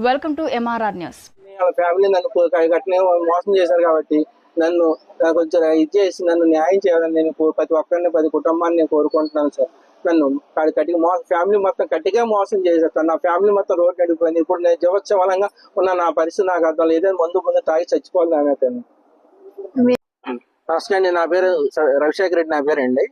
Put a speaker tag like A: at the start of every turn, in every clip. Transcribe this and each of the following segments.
A: Welcome to MRR news.
B: వాళ్ళ family నన్ను కో- గట్టినే మోసం చేశారు కాబట్టి నన్ను నాకు కొంచెం ఇది చేసి నన్ను న్యాయం చేయాలని నేను ప్రతి ఒక్కరిని ప్రతి కుటుంబాన్ని నేను కోరుకుంటున్నాను సార్. నన్ను కట్టిగా మోసం ఫ్యామిలీ మొత్తం కట్టిగా మోసం చేసేస్తాను నా ఫ్యామిలీ మొత్తం రోడ్డు అడిగిపోయింది ఇప్పుడు నేను జీవోత్సవాలంగా ఉన్న నా పరిస్థితి నాకు అర్థం లేదు. ఏదైనా ముందు ముందు తాగి చచ్చిపోవాలి అతను ఫస్ట్ అండి నా పేరు రవిశేఖర్ రెడ్డి నా పేరు అండి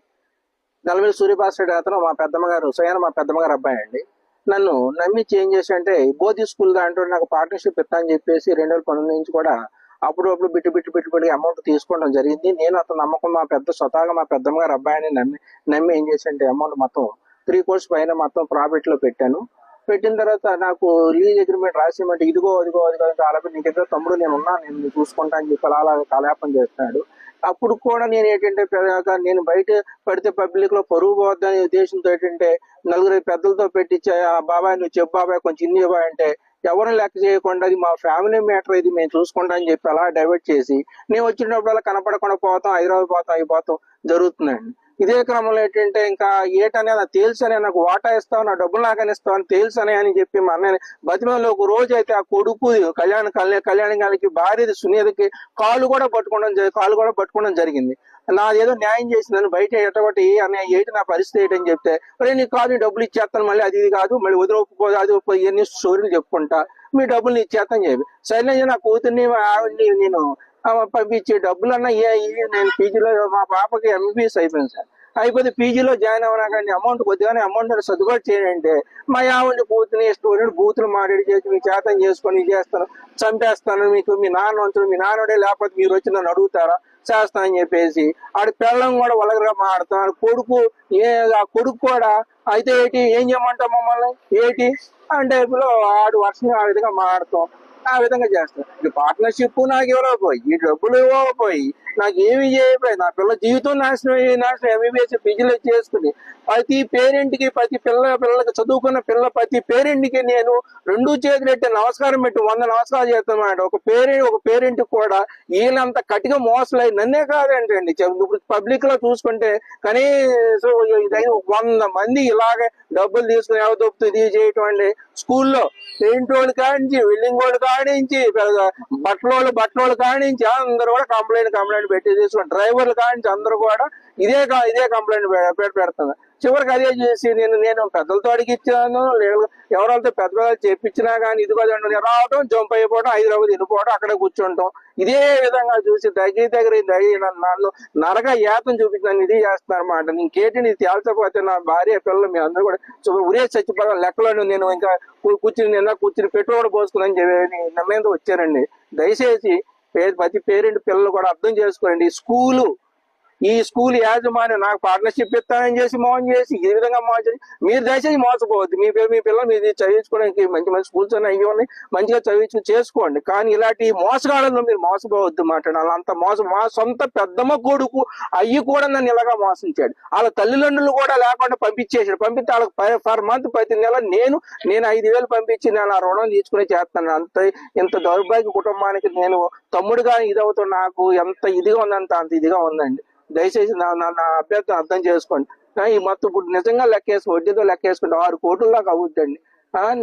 B: నలభై సూర్యభాస్ రెడ్డి అతను మా పెద్దమ్మ గారు స్వయం మా పెద్దమ్మ గారు అబ్బాయి అండి. నన్ను నమ్మి చేంజ్ చేసి అంటే బోధి స్కూల్ దాంట్లో నాకు పార్ట్నర్షిప్ ఇస్తా అని చెప్పేసి రెండు వేల పంతొమ్మిది నుంచి కూడా అప్పుడప్పుడు bit bit bit bit amount తీసుకోవడం జరిగింది నేను అతను నమ్మకం మా పెద్ద స్వతహాగా మా పెద్దమ్మ గారు అబ్బాయిని నమ్మి నమ్మి ఏం చేసి అంటే అమౌంట్ మొత్తం త్రీ కోర్స్ పైన మొత్తం ప్రాఫిట్లో పెట్టాను పెట్టిన తర్వాత నాకు లీజ్ అగ్రిమెంట్ రాసిమంటే ఇదిగో అదిగో అదిగో అలాగే నీకు దగ్గర తమ్ముడు నేను ఉన్నా నేను చూసుకుంటా అని చెప్పి అలా అలా కాలయాపన చేస్తున్నాడు అప్పుడు కూడా నేను ఏంటంటే నేను బయట పడితే పబ్లిక్లో పరుగు పోవద్దనే ఉద్దేశంతో ఏంటంటే నలుగురు పెద్దలతో పెట్టించే ఆ బాబాయ్ నువ్వు చెప్పు బాబాయ్ కొంచెం ఇన్ని ఇవ్వ అంటే ఎవరిని లెక్క చేయకుండా అది మా ఫ్యామిలీ మ్యాటర్ ఇది మేము చూసుకుంటా అని చెప్పి అలా డైవర్ట్ చేసి నేను వచ్చినప్పుడు అలా కనపడకుండా పోతాం హైదరాబాద్ పోతాం అయిపోతాం జరుగుతుందండి. ఇదే క్రమంలో ఏంటంటే ఇంకా ఏటనే నాకు తెలుసు నాకు వాటా ఇస్తావు నా డబ్బులు నాకని ఇస్తావు అని తేల్చనే అని చెప్పి మా అన్నయ్య బతిమలో ఒక రోజు అయితే ఆ కొడుకు కళ్యాణ కళ్యాణ కళ్యాణం గారికి భార్యది సునీతకి కాలు కూడా పట్టుకోవడం జరి- కాలు కూడా పట్టుకోవడం జరిగింది. నాదేదో న్యాయం చేసిందని బయట ఎట్టగొట్టి అనే ఏటి నా పరిస్థితి ఏంటని చెప్తే మరి నీకు కాదు నీ డబ్బులు ఇచ్చేస్తాను మళ్ళీ అది ఇది కాదు మళ్ళీ వదిలి ఒప్పుకోదు అది ఒప్పుకో ఇవన్నీ స్టోరీలు చెప్పుకుంటా మీ డబ్బులు ఇచ్చేస్తాను చెప్పి. సరే నా కూతుర్ని ఆవిడ్ని నేను పంపించే డబ్బులు అన్న ఏ నేను పీజీలో మా పాపకి ఎంబీబీఎస్ అయిపోయింది సార్. అయిపోతే పీజీలో జాయిన్ అవ్వనా కానీ అమౌంట్ కొద్దిగానే అమౌంట్ సర్దుబాటు చేయండి. మా ఆవిడ బూత్ని స్టూడెంట్ బూతులు మాట్లాడి చేసి మీ చేతం చేసుకొని చేస్తాను చంపేస్తాను మీకు మీ నాన్న వంతులు మీ నాన్నడే లేకపోతే మీరు వచ్చి నన్ను అడుగుతారా? చేస్తానని చెప్పేసి ఆడి పిల్లం కూడా వలగరా మాడతాను కొడుకు ఏ ఆ కొడుకు కూడా అయితే ఏంటి ఏం చేయమంటాం మమ్మల్ని? ఏంటి? అంటే ఇప్పుడు ఆడు వర్షం ఆ విధంగా మాడతాం ఆ విధంగా చేస్తాను ఈ పార్ట్నర్షిప్ నాకు ఇవ్వకపోయి ఈ డబ్బులు ఇవ్వకపోయి నాకు ఏమి చేయకపోయి నా పిల్ల జీవితం నాశనం నాశనం ఎంబీబీఎస్ పీజీలో చేసుకుని ప్రతి పేరెంట్కి ప్రతి పిల్ల పిల్లలకి చదువుకున్న పిల్ల ప్రతి పేరెంట్కి నేను రెండు చేతులు పెట్టి నమస్కారం పెట్టి వంద నమస్కారాలు చేస్తాను ఒక పేరెంట్ ఒక పేరెంట్ కూడా వీళ్ళంత కటిక మోసలై నన్నే కాదంటండి ఇప్పుడు పబ్లిక్లో చూసుకుంటే కనీసం వంద మంది ఇలాగే డబ్బులు తీసుకుని ఎవదొప్పు ఇది చేయటం అండి? స్కూల్లో పెయింట్ వాళ్ళు కానించి వెల్డింగ్ వాళ్ళు కానించి బట్టలోళ్ళు బట్టలోళ్ళు కానించి అందరూ కూడా కంప్లైంట్ కంప్లైంట్ పెట్టి తీసుకుని డ్రైవర్లు కానించి అందరూ కూడా ఇదే కా- ఇదే కంప్లైంట్ పె- పెడుతుంది. చివరికి అదే చేసి నేను నేను పెద్దలతో అడిగిచ్చాను లేదు ఎవరితో పెద్ద పెద్ద చెప్పించినా కానీ ఇదిగో కూడా రావడం జంప్ అయిపోవడం హైదరాబాద్ వెళ్ళిపోవడం అక్కడ కూర్చుంటాం. ఇదే విధంగా చూసి దగ్గర దగ్గర నన్ను నరక యాతం చూపించిన ఇది చేస్తున్నారన్నమాట. ఇంకేంటి నీకు తేల్చకపోతే నా భార్య పిల్లలు మీ అందరూ కూడా ఉరే చచ్చిపోవడం లెక్కలో నేను ఇంకా కూర్చుని నిన్న కూర్చుని పెట్టుబడి పోసుకున్నాను పోసుకుని చెప్పి నమ్మేందుకు వచ్చారండి. దయచేసి ప్రతి పేరెంట్ పిల్లలు కూడా అర్థం చేసుకోండి. స్కూలు ఈ స్కూల్ యాజమాన్యం నాకు పార్ట్నర్షిప్ ఇస్తానని చేసి మోసం చేసి ఈ విధంగా మోసం చేసి మీరు దయచేసి మోసపోవద్దు. మీ పేరు మీ పిల్లలు మీరు చదివించుకోవడానికి మంచి మంచి స్కూల్స్ అన్నీ అయ్యి ఉన్నాయి. మంచిగా చదివించు చేసుకోండి. కానీ ఇలాంటి మోసగాళ్ళలో మీరు మోసపోవద్దు మాట్లాడాలి. అంత మోసం మా సొంత పెద్దమ్మ కొడుకు అయ్యి కూడా నన్ను ఇలాగా మోసించాడు వాళ్ళ తల్లిదండ్రులు కూడా లేకుండా పంపించేసాడు పంపిస్తే వాళ్ళకి పర్ మంత్ ప్రతి నెల నేను నేను ఐదు వేలు పంపించి నేను ఆ రుణం తీసుకుని చేస్తాను. అంత ఇంత దౌర్భాగ్య కుటుంబానికి నేను తమ్ముడుగా ఇదవుతున్నా నాకు ఎంత ఇదిగా ఉందంత అంత ఇదిగా ఉందండి. దయచేసి నా నా నా అర్థం చేసుకోండి. ఈ మొత్తం ఇప్పుడు నిజంగా లెక్కేసి వడ్డీతో లెక్కేసుకుంటే ఆరు కోట్ల దాకా అవుద్దండి.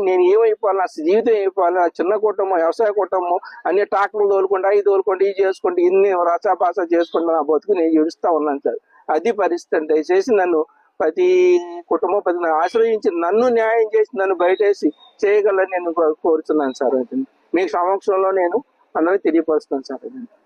B: నేను ఏమైపోవాలి నా జీవితం అయిపోవాలి నా చిన్న కుటుంబం వ్యవసాయ కుటుంబం అన్ని ట్రాక్టర్లు తోలుకుంటా అవి తోలుకుంటే ఇవి చేసుకుంటూ ఇన్ని రసాపాస చేసుకుంటూ నా బతుకు నేను ఏడుస్తా ఉన్నాను సార్. అది పరిస్థితి. దయచేసి నన్ను ప్రతి కుటుంబం ప్రతి ఆశ్రయించి నన్ను న్యాయం చేసి నన్ను బయటేసి చేయగలని నేను కోరుతున్నాను సార్. మీ సమక్షంలో నేను అన్నది తెలియపరుస్తున్నాను సార్.